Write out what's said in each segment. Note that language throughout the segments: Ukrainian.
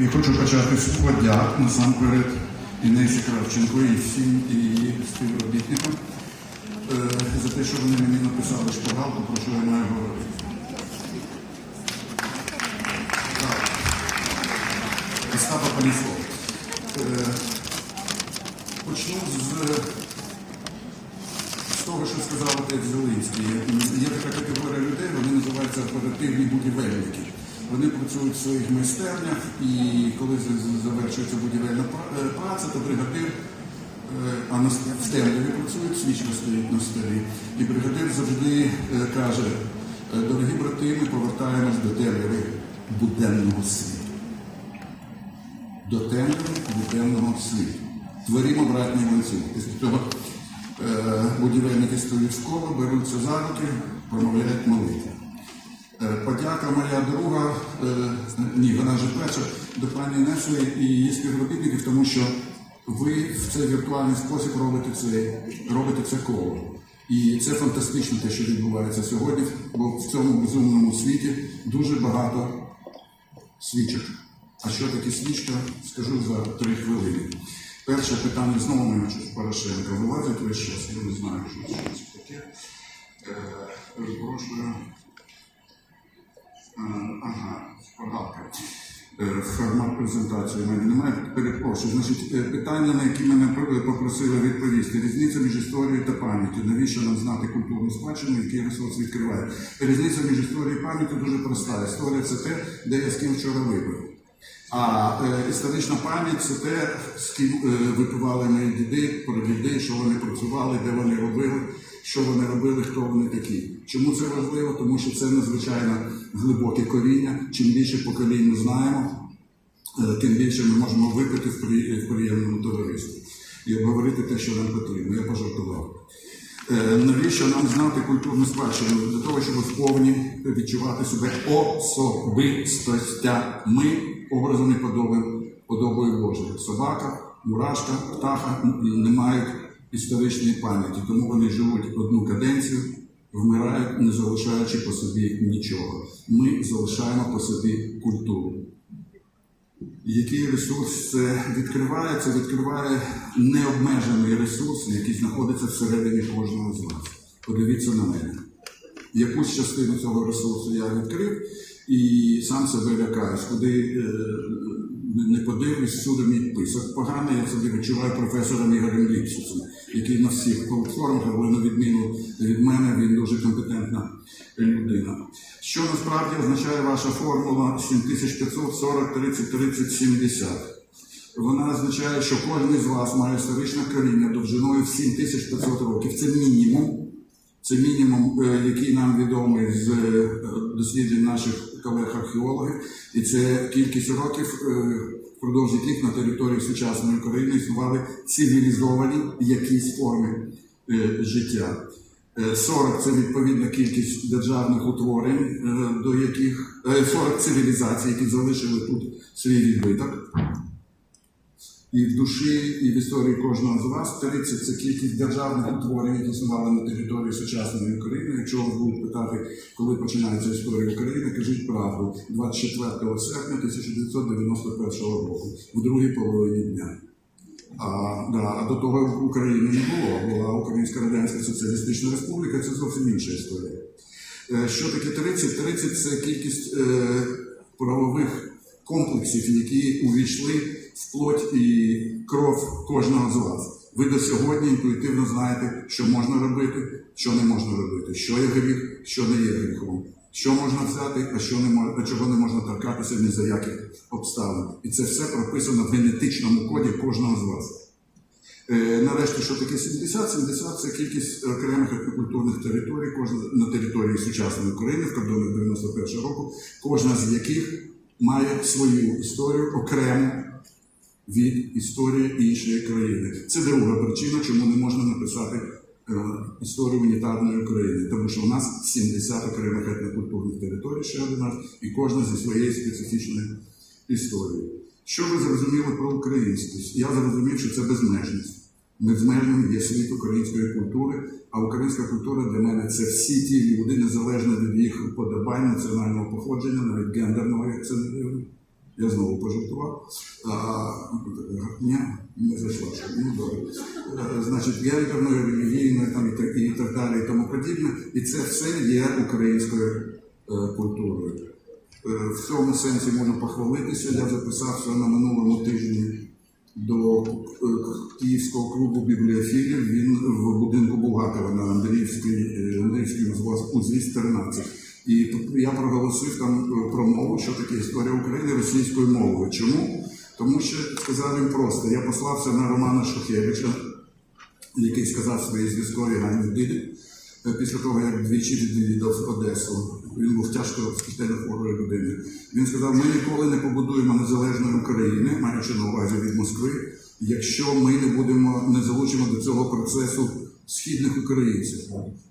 І хочу почати з подяк насамперед Інесі Кравченко і всім її співробітникам е, за те, що вони мені написали шпаргалку, про що я маю говорити. Остапа Поліслов. Е, Почну з того, що сказав отець Зеленський. Є така категорія людей, вони називаються оперативні будівельники. Вони працюють в своїх майстернях, і коли завершується будівельна е, праця, то бригадир, е, а на ст- в темряві працюють, свічка стоїть на столі. І бригадир завжди е, каже, «Е, дорогі брати, ми повертаємось до темряви буденного світу до темряви буденного світу. Творімо братній ланцюг. Після того будівельники стоять в коло, беруться за руки, промовляють молитву. Е, подяка моя друга, е, ні, вона вже перша, до пані Інеси і її співробітників, тому що ви в цей віртуальний спосіб робите це, робите це коло. І це фантастично те, що відбувається сьогодні, бо в цьому безумному світі дуже багато свічок. А що таке свічка, скажу за три хвилини. Перше питання знову мене щось Порошенка. Вилазить весь час, я не знаю, що це таке. Е, Формат презентації в мене немає. Перепрошую. Значить, е, питання, на які мене попросили відповісти. Різниця між історією та пам'яттю. Навіщо нам знати культурну спадщину, який ресурс відкриває? Різниця між історією і пам'яттю дуже проста. Історія це те, де я з ким вчора випив. А е, історична пам'ять це те, з ким е, випивали мої діди, про дітей, що вони працювали, де вони робили, що вони робили, хто вони такі. Чому це важливо? Тому що це надзвичайно глибоке коріння. Чим більше поколінь ми знаємо, е, тим більше ми можемо випити в, при, в приємному товаристві і обговорити те, що нам потрібно. Я пожартував. Е, Навіщо нам знати культурну спадщину? Для того, щоб вповні відчувати себе особистостями, подобою, подобою Божою. Собака, мурашка, птаха не мають історичної пам'яті, тому вони живуть одну каденцію, вмирають, не залишаючи по собі нічого. Ми залишаємо по собі культуру. Який ресурс це відкриває? Це відкриває необмежений ресурс, який знаходиться всередині кожного з вас. Подивіться на мене. Якусь частину цього ресурсу я відкрив і сам себе лякаюсь. Куди е, не подивлюсь, всюди мій писок. Поганий я собі відчуваю професором Ігорем Ліпсусом, який на всіх платформах, але на відміну від мене, він дуже компетентна людина. Що насправді означає ваша формула 7540 30 30 70? Вона означає, що кожен з вас має історичне коріння довжиною в 7500 років. Це мінімум. Це мінімум, е, який нам відомий з е, досліджень наших колег-археологів, і це кількість років, е, впродовж яких на території сучасної України існували цивілізовані якісь форми життя. Е, 40 – це відповідна кількість державних утворень, до яких е, 40 цивілізацій, які залишили тут свій відбиток. І в душі, і в історії кожного з вас 30 – це кількість державних утворень, які існували на території сучасної України. Якщо вас будуть питати, коли починається історія України, кажіть правду 24 серпня 1991 року, в другій половині дня. А, да, до того України не було. Була Українська Радянська Соціалістична Республіка, це зовсім інша історія. Е, Що таке 30? 30 це кількість е, правових комплексів, які увійшли плоть і кров кожного з вас. Ви до сьогодні інтуїтивно знаєте, що можна робити, що не можна робити, що є гріх, що не є гріхом, що можна взяти, а що не мож- а чого не можна торкатися ні за яких обставин. І це все прописано в генетичному коді кожного з вас. Е, Нарешті, що таке 70? 70 – це кількість окремих етнокультурних територій, кожна на території сучасної України в кордонах 91 року, кожна з яких має свою історію окрему від історії іншої країни. Це друга причина, чому не можна написати е, історію унітарної України, тому що у нас 70 окремих етнокультурних територій ще один раз, і кожна зі своєю специфічною історією. Що ви зрозуміли про українськість? Я зрозумів, що це безмежність. Безмежним є світ української культури, а українська культура для мене це всі ті люди, незалежно від їх вподобань, національного походження, навіть гендерного, як це. Я знову пожартував. Не зайшла. Ну, добре. Е, Значить, гендерною, релігійною там, і, так, далі, і тому подібне. І це все є українською е, культурою. Е, В цьому сенсі можу похвалитися. Я записався на минулому тижні до Київського клубу бібліофілів. Він в будинку Булгакова на Андріївській, Андріївській узвіз 13. І я проголосив там е, промову, що таке історія України російською мовою. Чому? Тому що сказав їм просто: я послався на Романа Шухевича, який сказав свої зв'язкові ганні дилі, е, після того, як двічі відвідав Одесу. Він був тяжко смертельно хворою людиною. Він сказав: ми ніколи не побудуємо незалежної України, маючи на увазі від Москви, якщо ми не будемо не залучимо до цього процесу східних українців.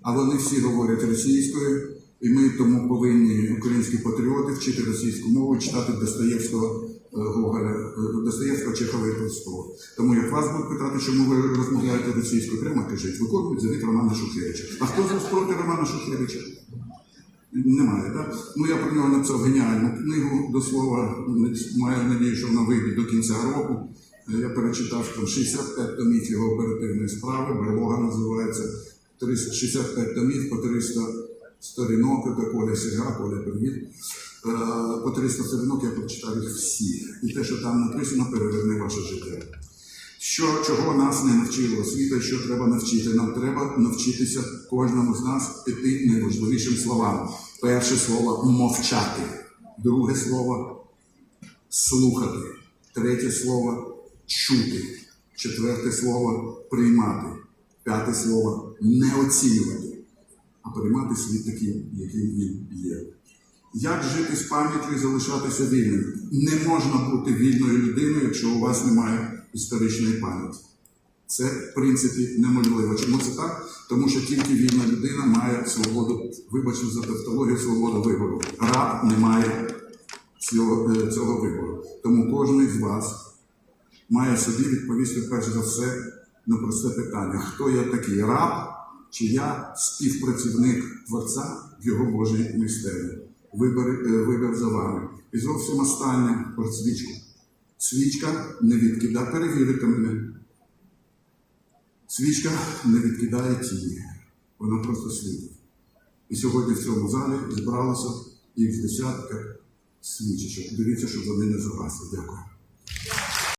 А вони всі говорять російською, і ми тому повинні українські патріоти вчити російську мову, читати Достоєвського. е, Гоголя, е, Достоєвського, Чехова і Толстого. Тому як вас будуть питати, чому ви розмовляєте російською, прямо кажіть, виконують завіт Романа Шухевича. А хто зараз проти Романа Шухевича? Немає, так? Ну я про нього написав геніальну книгу до слова. Маю надію, що вона вийде до кінця року. Е, Я перечитав там 65 томів його оперативної справи, берлога називається 300 65 томів по 300 сторінок, це Коля Сіга, Коля привіт. Е, По 300 сторінок я прочитав їх всі. І те, що там написано, переверне ваше життя. Що, чого нас не навчила освіта, що треба навчити? Нам треба навчитися кожному з нас піти найважливішим словам. Перше слово мовчати, друге слово слухати, третє слово чути, четверте слово приймати, п'яте слово не оцінювати, а приймати світ таким, яким він є. Як жити з пам'яттю і залишатися вільним? Не можна бути вільною людиною, якщо у вас немає історичної пам'яті. Це, в принципі, неможливо. Чому це так? Тому що тільки вільна людина має свободу, вибачте за тавтологію, свободу вибору. Раб не має цього, е, цього вибору. Тому кожен з вас має собі відповісти перш за все на просте питання: хто я такий раб, чи я співпрацівник Творця в його Божій містерії? Вибір, е, вибір за вами. І зовсім останнє про свічку. Свічка не відкидає, перевірите мене. Свічка не відкидає тіні, вона просто світить. І сьогодні в цьому залі зібралося їх з десятка свічечок. Дивіться, щоб вони не загасли. Дякую.